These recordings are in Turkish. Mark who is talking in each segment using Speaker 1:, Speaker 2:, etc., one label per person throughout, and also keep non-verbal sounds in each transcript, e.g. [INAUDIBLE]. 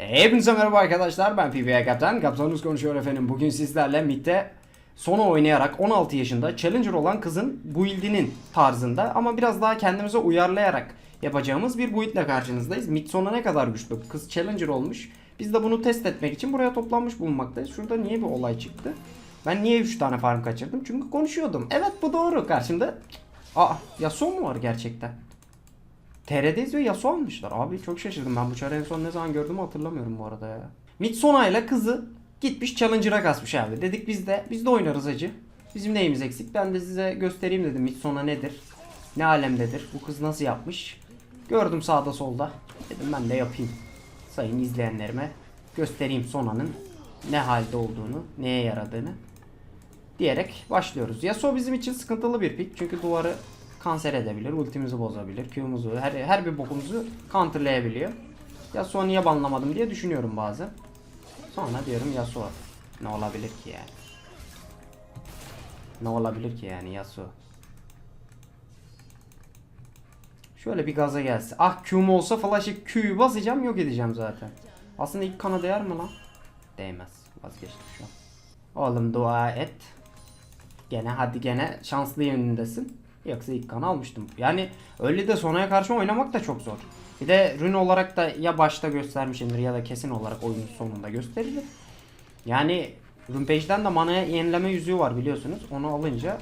Speaker 1: Hepinize merhaba arkadaşlar ben PBA Kaptan. Kaptanınız konuşuyor efendim. Bugün sizlerle midde sona oynayarak 16 yaşında Challenger olan kızın build'inin tarzında ama biraz daha kendimize uyarlayarak yapacağımız bir build ile karşınızdayız. Mid sona ne kadar güçlü? Kız Challenger olmuş. Biz de bunu test etmek için buraya toplanmış bulunmaktayız. Şurada niye bir olay çıktı? Ben niye 3 tane farm kaçırdım? Çünkü konuşuyordum. Evet bu doğru. Karşımda Aa Yasuo mu var gerçekten? TR'de izliyor Yasuo almışlar. Abi çok şaşırdım. Ben bu çarı en son ne zaman gördüğümü hatırlamıyorum bu arada ya. Mitsona ile kızı gitmiş Challenger'a kasmış abi. Dedik biz de biz de oynarız acı. Bizim neyimiz eksik? Ben de size göstereyim dedim Mitsona nedir? Ne alemdedir? Bu kız nasıl yapmış? Gördüm sağda solda. Dedim ben de yapayım. Sayın izleyenlerime göstereyim Sona'nın ne halde olduğunu, neye yaradığını diyerek başlıyoruz. Yasuo bizim için sıkıntılı bir pick çünkü duvarı kanser edebilir, ultimizi bozabilir, Q'muzu, her, her bir bokumuzu counterlayabiliyor. Yasuo niye banlamadım diye düşünüyorum bazen. Sonra diyorum Yasuo ne olabilir ki yani? Ne olabilir ki yani Yasuo? Şöyle bir gaza gelse. Ah Q'm olsa flash'ı Q'yu basacağım yok edeceğim zaten. Aslında ilk kana değer mi lan? Değmez. Vazgeçtim şu an. Oğlum dua et. Gene hadi gene şanslı yönündesin. Yoksa ilk kanı almıştım. Yani öyle de sonaya karşı oynamak da çok zor. Bir de rune olarak da ya başta göstermişimdir ya da kesin olarak oyunun sonunda gösterilir. Yani Rumpage'den de manaya yenileme yüzüğü var biliyorsunuz. Onu alınca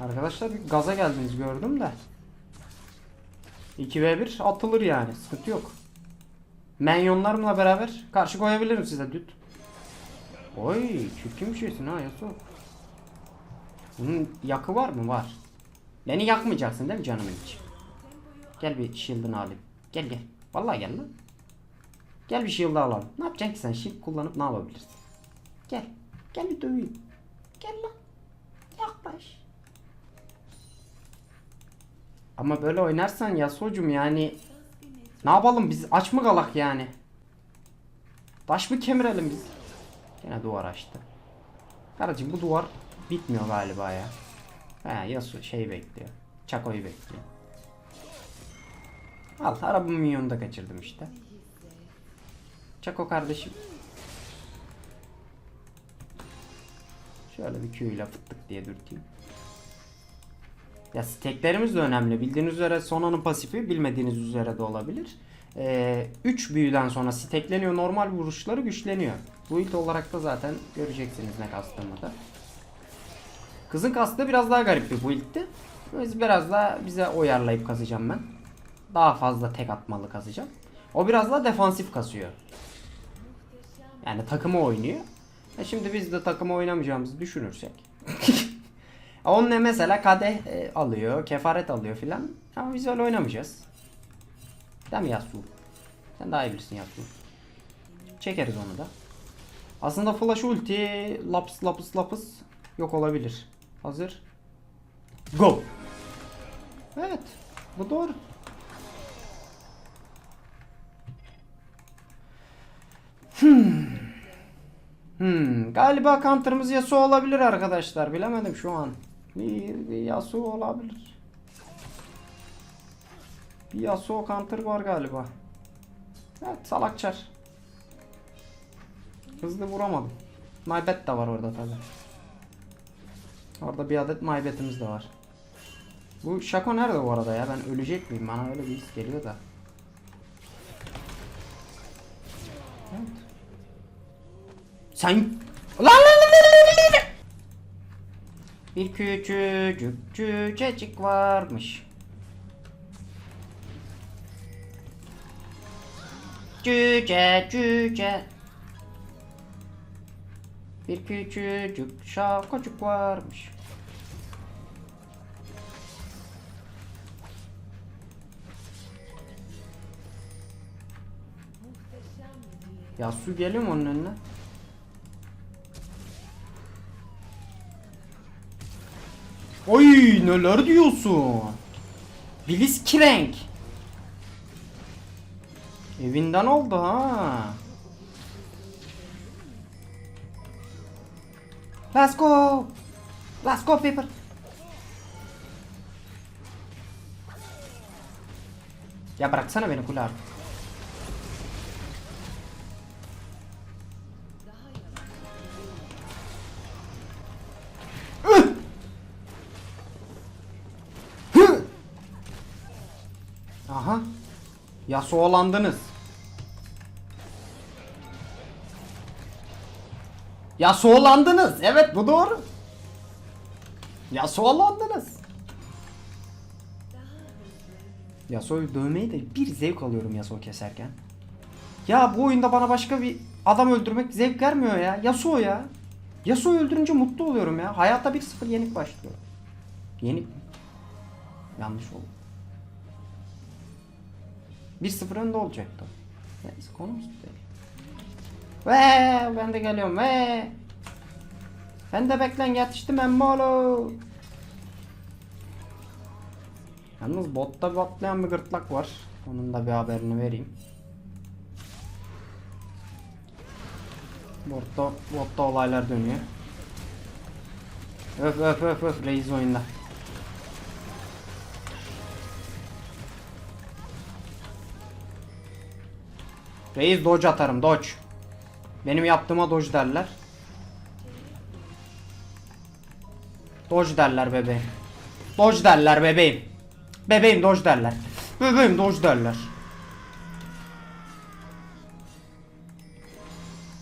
Speaker 1: Arkadaşlar bir gaza geldiniz gördüm de. 2v1 atılır yani. Sıkıntı yok. Menyonlarımla beraber karşı koyabilirim size düt. Oy çirkin bir şeysin ha Yasuo. Bunun yakı var mı? Var. Beni yakmayacaksın değil mi canımın içi? Gel bir shield'ını alayım. Gel gel. Vallahi gel lan. Gel bir shield'ı alalım. Ne yapacaksın ki sen? Shield kullanıp ne yapabilirsin? Gel. Gel bir döveyim. Gel lan. Yaklaş. Ama böyle oynarsan Yasuo'cum yani ne yapalım biz aç mı kalak yani? Taş mı kemirelim biz? Yine duvar açtı. Kardeşim bu duvar bitmiyor galiba ya. He Yasuo şey bekliyor. Chaco'yu bekliyor. Al arabamın minyonu da kaçırdım işte. Chaco kardeşim. Şöyle bir Q ile fıttık diye dürteyim. Ya steklerimiz de önemli. Bildiğiniz üzere Sona'nın pasifi bilmediğiniz üzere de olabilir. 3 ee, büyüden sonra stekleniyor. Normal vuruşları güçleniyor. Build olarak da zaten göreceksiniz ne kastığımı da. Kızın kastı biraz daha garip bir build'ti. Biz biraz daha bize uyarlayıp kazacağım ben. Daha fazla tek atmalı kazacağım. O biraz daha defansif kasıyor. Yani takımı oynuyor. E şimdi biz de takımı oynamayacağımızı düşünürsek. [LAUGHS] Onunla mesela kadeh e, alıyor, kefaret alıyor filan. Ama biz öyle oynamayacağız. Mi Yasuo? Sen daha iyi bilirsin Yasuo. Çekeriz onu da. Aslında flash ulti laps laps laps yok olabilir. Hazır. Go. Evet. Bu doğru. Hmm. Hmm. Galiba counter'ımız Yasuo olabilir arkadaşlar. Bilemedim şu an. Yasuo olabilir. Bir Yasuo counter var galiba. Evet salakçar. Hızlı vuramadım. Maybet de var orada tabi. Orada bir adet maybetimiz de var. Bu Şako nerede bu arada ya? Ben ölecek miyim? Bana öyle bir his geliyor da. Evet. Sen... Lan lan lan lan lan! Bir küçücük cücecik varmış. Cüce cüce. Bir küçücük şakacık varmış. Ya su geliyor mu onun önüne? Oy neler diyorsun? Blitzcrank. Evinden oldu ha. Let's go. Let's go people. Ya bıraksana beni kule artık. Aha. Yasuo'landınız. Yasuo'landınız. Evet bu doğru. Yasuo'landınız. Yasuo'yu dövmeyi de bir zevk alıyorum Yasuo keserken. Ya bu oyunda bana başka bir adam öldürmek zevk vermiyor ya. Yasuo ya. Yasuo'yu öldürünce mutlu oluyorum ya. Hayatta 1-0 yenik başlıyor. Yenik mi? Yanlış oldu. 1-0 önde olacaktı. Neyse konumuz değil. Ve ben de geliyorum ve ben de beklen yetiştim emmolo. Yalnız botta bir atlayan bir gırtlak var. Onun da bir haberini vereyim. Botta, botta olaylar dönüyor. Öf öf öf öf reis oyunda. Reis dodge atarım dodge. Benim yaptığıma dodge derler. Dodge derler bebeğim. Dodge derler bebeğim. Bebeğim dodge derler. Bebeğim dodge derler.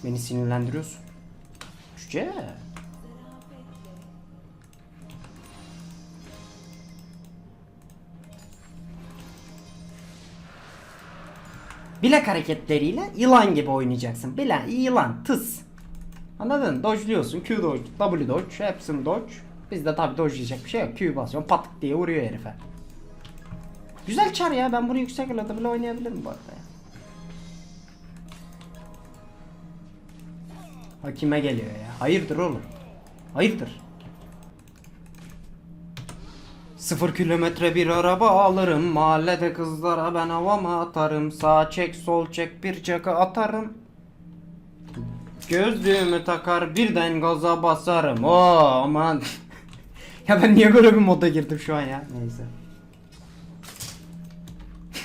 Speaker 1: Beni sinirlendiriyorsun. Cüce. Bilek hareketleriyle yılan gibi oynayacaksın. Bilen yılan tıs. Anladın? Dodge'luyorsun. Q dodge, W dodge, hepsini dodge. Bizde tabi dodge'layacak bir şey yok. Q basıyorsun pat diye vuruyor herife. Güzel çar ya. Ben bunu yüksek elde bile oynayabilirim bu arada. ya. Hakime geliyor ya. Hayırdır oğlum? Hayırdır? Sıfır kilometre bir araba alırım. Mahallede kızlara ben havama atarım. Sağ çek sol çek bir çaka atarım. Gözlüğümü takar birden gaza basarım. Oo aman. [LAUGHS] Ya ben niye böyle bir moda girdim şu an ya? Neyse.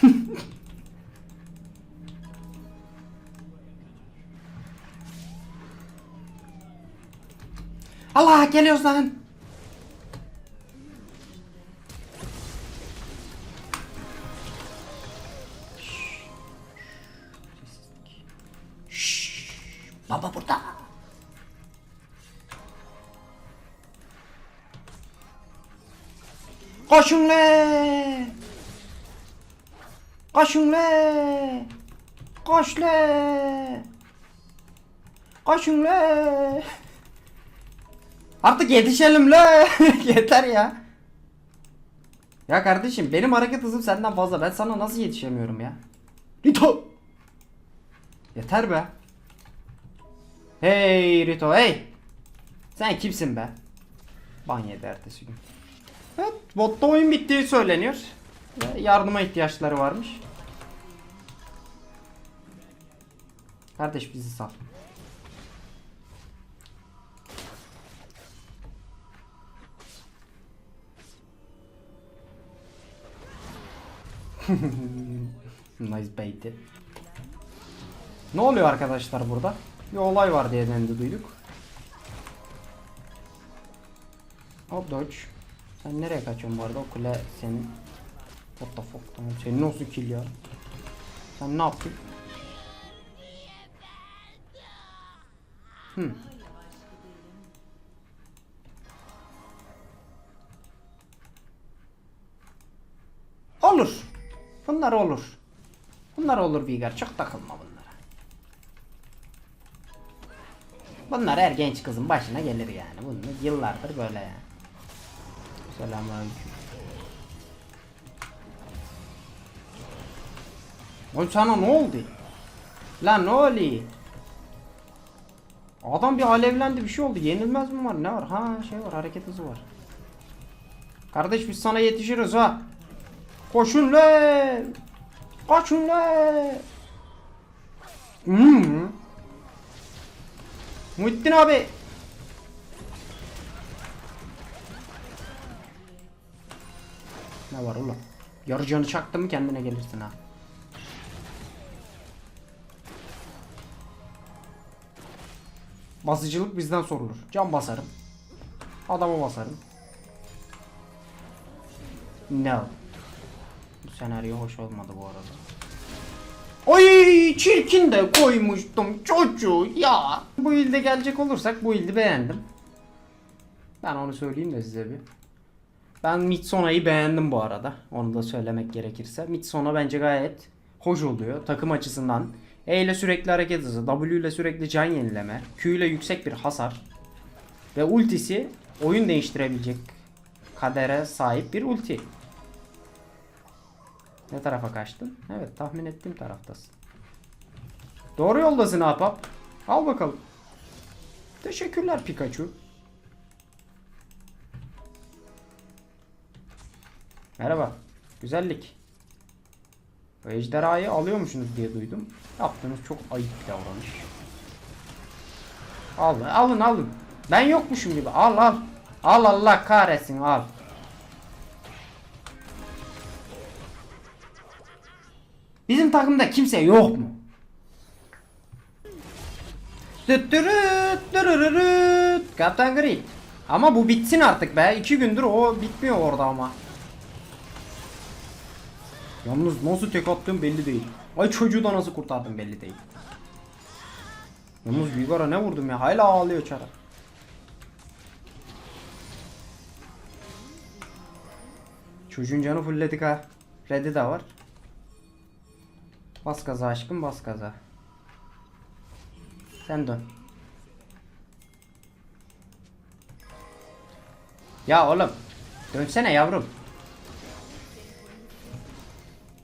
Speaker 1: [LAUGHS] Allah geliyoruz lan Koşun le. Koşun le. Koş le. Koşun le. Artık yetişelim le. [LAUGHS] Yeter ya. Ya kardeşim benim hareket hızım senden fazla. Ben sana nasıl yetişemiyorum ya? Rito. Yeter be. Hey Rito hey. Sen kimsin be? Ban yedi ertesi gün. Evet botta oyun bittiği söyleniyor. Ve yardıma ihtiyaçları varmış. Kardeş bizi sal. [LAUGHS] nice bait'i. Ne oluyor arkadaşlar burada? Bir olay var diye de duyduk. Hop dodge. Sen nereye kaçıyorsun bu arada? O kule senin. What the fuck? Tamam. Senin olsun kill ya. Sen ne yaptın? Hmm. Olur. Bunlar olur. Bunlar olur Vigar. Çok takılma bunlara. Bunlar her genç kızın başına gelir yani. Bunlar yıllardır böyle yani. Selamünaleyküm. Oğlum sana ne oldu? Lan ne oluyor? Adam bir alevlendi bir şey oldu. Yenilmez mi var? Ne var? Ha şey var hareket hızı var. Kardeş biz sana yetişiriz ha. Koşun le. Koşun le. Hmm. Muhittin abi. Ne var ulan? Yarı canı çaktı mı kendine gelirsin ha. Basıcılık bizden sorulur. Can basarım. Adama basarım. No. Bu senaryo hoş olmadı bu arada. Oy çirkin de koymuştum çocuğu ya. Bu ilde gelecek olursak bu ildi beğendim. Ben onu söyleyeyim de size bir. Ben Mitsona'yı beğendim bu arada. Onu da söylemek gerekirse. Mitsona bence gayet hoş oluyor. Takım açısından. E ile sürekli hareket hızı, W ile sürekli can yenileme, Q ile yüksek bir hasar ve ultisi oyun değiştirebilecek kadere sahip bir ulti. Ne tarafa kaçtın? Evet tahmin ettiğim taraftasın. Doğru yoldasın Ahbap. Al bakalım. Teşekkürler Pikachu. Merhaba. Güzellik. Bu ejderhayı alıyormuşsunuz diye duydum. Yaptığınız çok ayıp bir davranış. Al, alın alın. Ben yokmuşum gibi. Al al. Al Allah kahretsin al. Bizim takımda kimse yok mu? Kaptan Grid. Ama bu bitsin artık be. İki gündür o bitmiyor orada ama. Yalnız nasıl tek attığım belli değil. Ay çocuğu da nasıl kurtardım belli değil. Yalnız Vigor'a ne vurdum ya? Hala ağlıyor çara. Çocuğun canı fullledik ha. Red'i de var. Bas gaza aşkım bas gaza. Sen dön. Ya oğlum. Dönsene yavrum.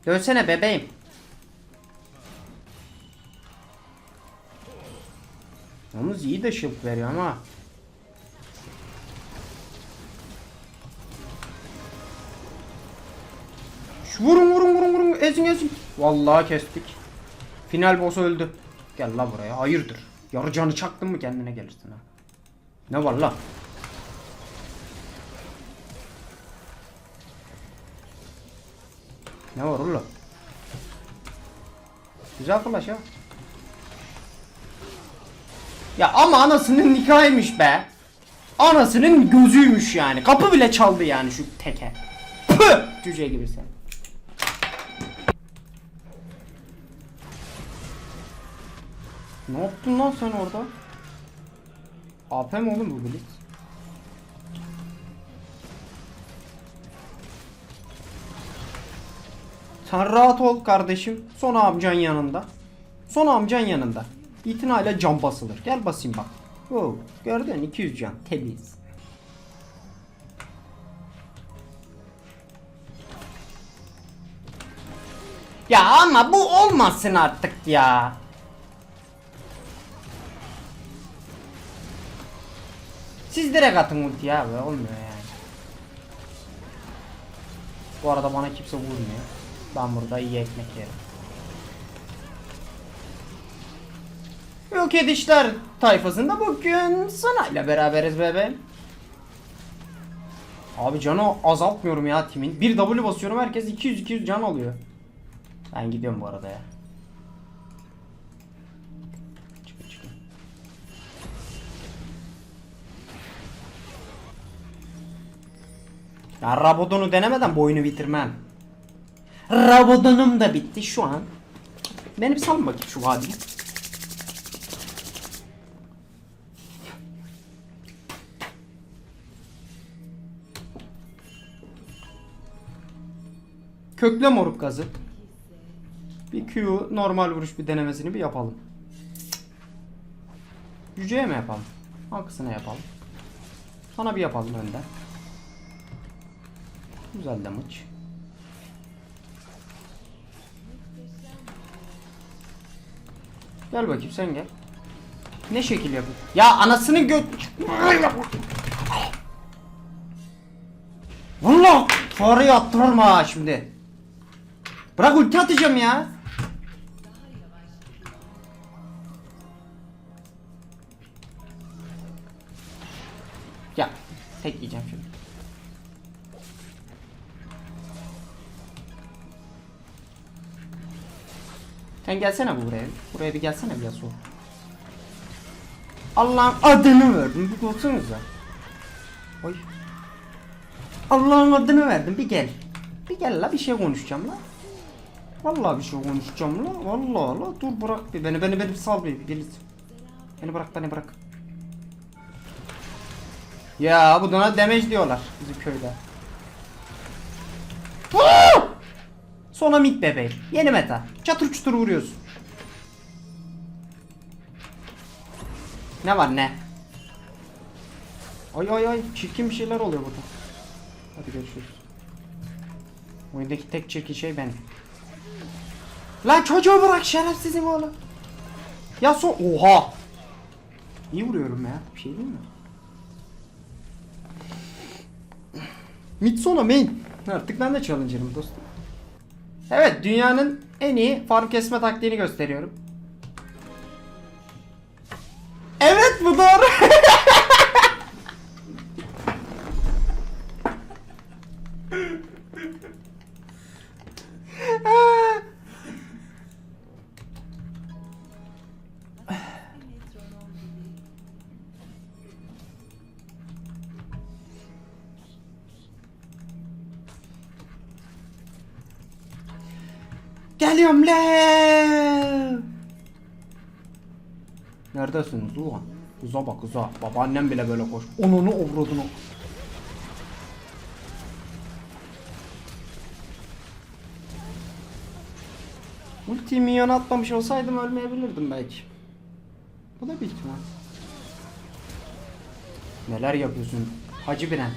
Speaker 1: Dönsene bebeğim. Yalnız iyi de shield veriyor ama. Şu vurun vurun vurun vurun ezin ezin. Vallahi kestik. Final boss öldü. Gel la buraya hayırdır. Yarı canı çaktın mı kendine gelirsin ha. Ne var la? Ne var oğlum? Güzel flash ya. Ya ama anasının nikahıymış be. Anasının gözüymüş yani. Kapı bile çaldı yani şu teke. Püh! Cüce gibi sen. Ne yaptın lan sen orada? AP mi oğlum bu Blitz? Sen rahat ol kardeşim. Son amcan yanında. Son amcan yanında. İtinayla can basılır. Gel basayım bak. Oo, gördün 200 can. Temiz. Ya ama bu olmasın artık ya. Siz direkt atın ultiyi abi olmuyor yani. Bu arada bana kimse vurmuyor. Ben burada iyi ekmek yerim. Yok edişler tayfasında bugün sana ile beraberiz bebeğim. Abi canı azaltmıyorum ya timin. Bir W basıyorum herkes 200-200 can alıyor. Ben gidiyorum bu arada ya. Çıkın çıkın. Ya Rabodon'u denemeden bu oyunu bitirmem. Rabodon'um da bitti şu an. Beni bir salın bakayım şu vadiye. Kökle moruk gazı. Bir Q normal vuruş bir denemesini bir yapalım. Yüceye mi yapalım? Hakkısına yapalım. Sana bir yapalım önden. Güzel damage. Gel bakayım sen gel. Ne şekil yapıyor? Ya anasını göt... Valla fareyi attırırım ha şimdi. Bırak ulti atacağım ya. Sen gelsene bu buraya. Buraya bir gelsene bir Yasuo. Allah'ın adını verdim. Bir baksanıza. Oy. Allah'ın adını verdim. Bir gel. Bir gel la bir şey konuşacağım la. Vallahi bir şey konuşacağım la. Vallahi la. Dur bırak bir beni beni beni sal bir birisi. Beni bırak beni bırak. Ya bu buna damage diyorlar bizim köyde. Sonra mid bebeğim. Yeni meta. Çatır çutur vuruyorsun. Ne var ne? Ay ay ay çirkin bir şeyler oluyor burada. Hadi görüşürüz. Oyundaki tek çirkin şey benim. Lan çocuğu bırak şerefsizim oğlum. Ya so oha. İyi vuruyorum ya. Bir şey değil mi? Mid sona main. Artık ben de challenger'ım dostum. Evet dünyanın en iyi farm kesme taktiğini gösteriyorum. Geliyorum le. Neredesiniz ulan? Uza bak uza. Babaannem bile böyle koş. Onunu ovradını. Ultiyi minyon atmamış olsaydım ölmeyebilirdim belki. Bu da bir ihtimal. Neler yapıyorsun Hacı Brent?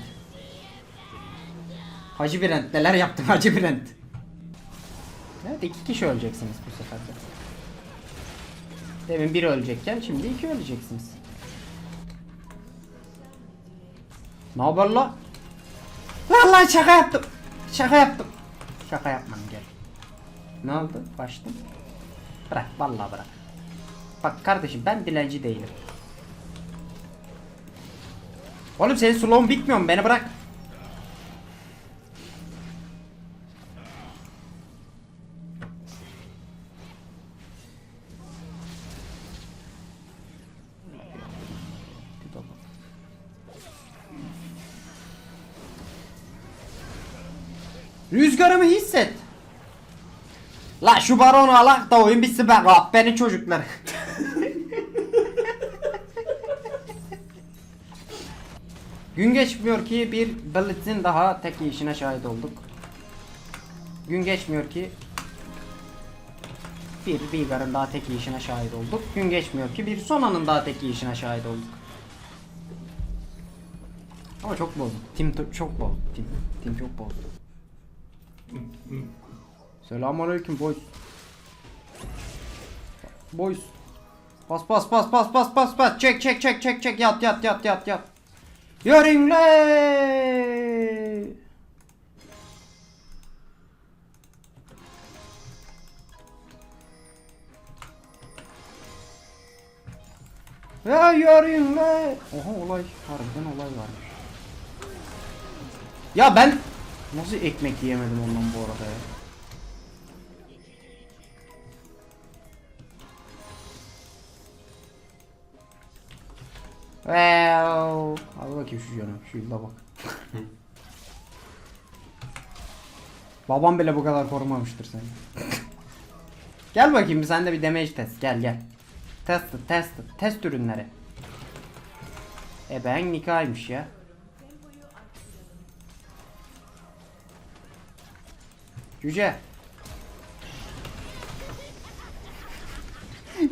Speaker 1: Hacı Brent neler yaptın Hacı Brent? Evet iki kişi öleceksiniz bu sefer de. Demin biri ölecekken şimdi iki öleceksiniz. Ne haber la? Vallahi şaka yaptım. Şaka yaptım. Şaka yapmam gel. Ne oldu? Başladım. Bırak vallahi bırak. Bak kardeşim ben dilenci değilim. Oğlum senin slow'un bitmiyor mu? Beni bırak. Şu baronu alak da oyun bitsin ben beni çocuklar. Gün geçmiyor ki bir Blitz'in daha tek işine şahit olduk. Gün geçmiyor ki bir Vigar'ın daha tek işine şahit olduk. Gün geçmiyor ki bir Sona'nın daha tek işine şahit olduk. Ama çok bozdu. Tim çok bozdu. Tim, tim çok bozdu. Selamünaleyküm boys. Boys. Bas bas bas bas bas bas bas. Çek çek çek çek çek yat yat yat yat yat. Yörüngle. Ya yörüngle. Oha olay harbiden olay varmış. Ya ben nasıl ekmek yiyemedim ondan bu arada ya. Wow. Al bakayım şu yana. Şu yılda bak. Babam bile bu kadar korumamıştır seni. gel bakayım sen de bir damage test. Gel gel. Test test test ürünleri. E ben nikahıymış ya. Cüce.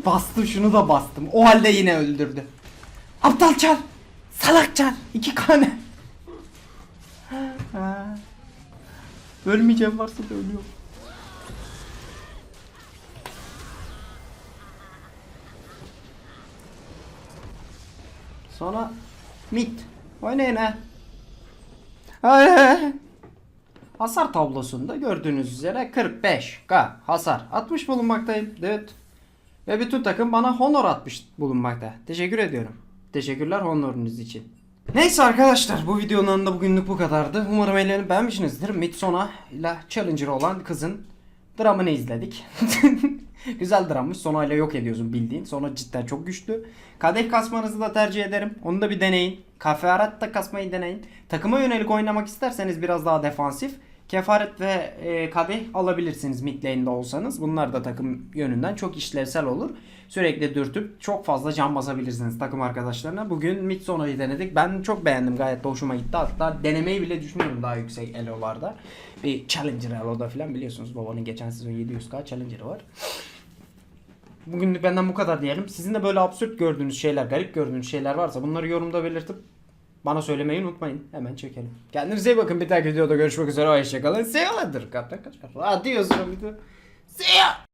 Speaker 1: Bastım şunu da bastım. O halde yine öldürdü. Aptal çar. Salak çar. İki kane. Ha. Ölmeyeceğim varsa da ölüyorum. Sonra mid. Oynayın ha. Hasar tablosunda gördüğünüz üzere 45k hasar atmış bulunmaktayım. Evet. Ve bütün takım bana honor atmış bulunmakta. Teşekkür ediyorum. Teşekkürler honorunuz için. Neyse arkadaşlar bu videonun da bugünlük bu kadardı. Umarım eğlenip beğenmişsinizdir. Midsona ile Challenger olan kızın dramını izledik. [LAUGHS] Güzel drammış. Sonayla yok ediyorsun bildiğin. Sonra cidden çok güçlü. Kadeh kasmanızı da tercih ederim. Onu da bir deneyin. Kafaret da kasmayı deneyin. Takıma yönelik oynamak isterseniz biraz daha defansif. Kefaret ve e, kadeh alabilirsiniz mid lane'de olsanız. Bunlar da takım yönünden çok işlevsel olur. Sürekli dürtüp çok fazla can basabilirsiniz takım arkadaşlarına. Bugün mid sonayı denedik. Ben çok beğendim. Gayet de hoşuma gitti. Hatta denemeyi bile düşünüyorum daha yüksek elolarda. Bir Challenger eloda falan biliyorsunuz. Babanın geçen sezon 700k Challenger'ı var. Bugünlük benden bu kadar diyelim. Sizin de böyle absürt gördüğünüz şeyler, garip gördüğünüz şeyler varsa bunları yorumda belirtip bana söylemeyi unutmayın. Hemen çekelim. Kendinize iyi bakın. Bir dahaki videoda görüşmek üzere. Hoşçakalın. See you later. Adios. Ya.